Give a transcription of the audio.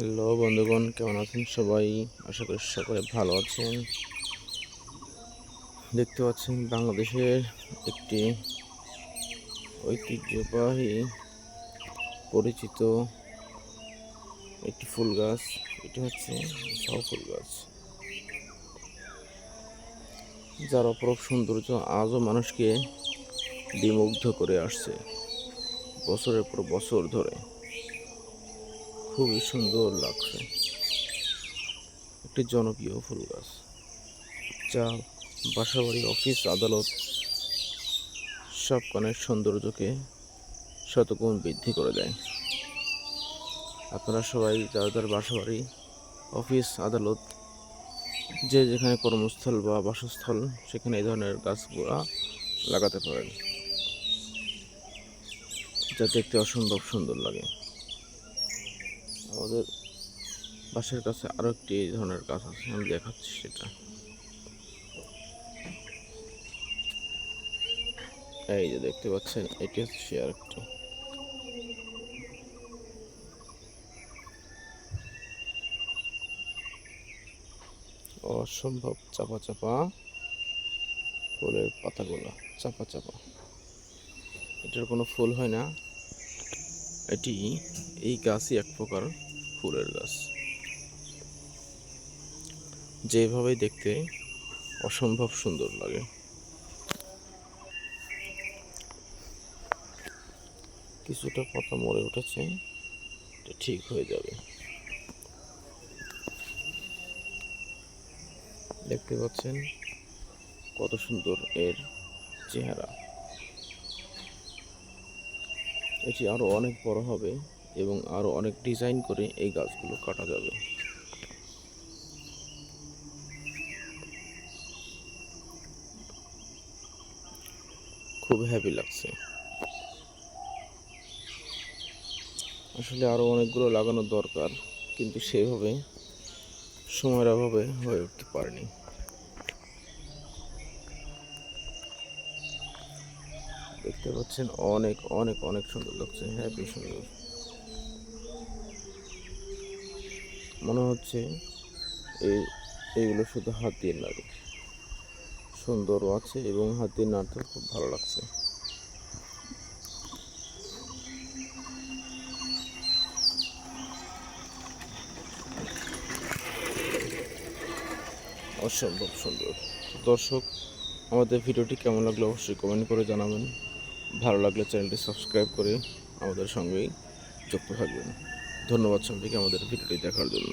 Hello বন্ধুগণ, কেমন আছেন সবাই? আশা করি সকলে ভালো আছেন। দেখতে পাচ্ছেন বাংলাদেশের একটি ঐতিহ্যবাহী, পরিচিত একটি ফুল গাছ। এটি হচ্ছে ঝাউ ফুল গাছ। যার অপরূপ সৌন্দর্য আজও মানুষকে বিমুগ্ধ করে আসছে। বছরের পর বছর ধরে। খুবই সুন্দর লাগছে। একটি জনপ্রিয় ফুল গাছ, যা বাসাবাড়ি, অফিস, আদালত সব কানের সৌন্দর্যকে শতগুণ বৃদ্ধি করে দেয়। আপনারা সবাই যার যার বাসাবাড়ি, অফিস, আদালত, যে যেখানে কর্মস্থল বা বাসস্থল, সেখানে এই ধরনের গাছগুলা লাগাতে পারেন যা দেখতে অসম্ভব সুন্দর লাগে। আমাদের বাসার কাছে আরও একটি ধরনের গাছ আছে, আমি দেখাচ্ছি সেটা। এই যে দেখতে পাচ্ছেন, এটি হচ্ছে আর একটি। অসম্ভব চাপা চাপা ফুলের পাতাগুলো, চাপা চাপা। এটার কোনো ফুল হয় না। এটি এই গাছই এক প্রকার। ফুলের গাছ। যেভাবে দেখতে অসম্ভব সুন্দর লাগে। কিছুটা পাতা মরে উঠেছে ঠিক হয়ে যাবে। দেখতে পাচ্ছেন কত সুন্দর এর চেহারা। এটি আরও অনেক বড় হবে। এবং আরও অনেক ডিজাইন করে এই গাছগুলো কাটা যাবে। খুব হ্যাপি লাগছে। আসলে আরও অনেকগুলো লাগানোর দরকার, কিন্তু সেভাবে সময়ের অভাবে হয়ে উঠতে পারেনি। দেখতে পাচ্ছেন অনেক অনেক অনেক সুন্দর লাগছে। হ্যাপি সুন্দর। মনে হচ্ছে এই, এইগুলো শুধু হাত দিয়ে নাড়ে সুন্দরও আছে এবং হাত দিয়ে নাড়তে খুব ভালো লাগছে। অসম্ভব সুন্দর। দর্শক, আমাদের ভিডিওটি কেমন লাগল অবশ্যই কমেন্ট করে জানাবেন। ভালো লাগলে চ্যানেলটি সাবস্ক্রাইব করে আমাদের সঙ্গেই যুক্ত থাকবেন। ধন্যবাদ সবাইকে আমাদের ভিডিওটি দেখার জন্য।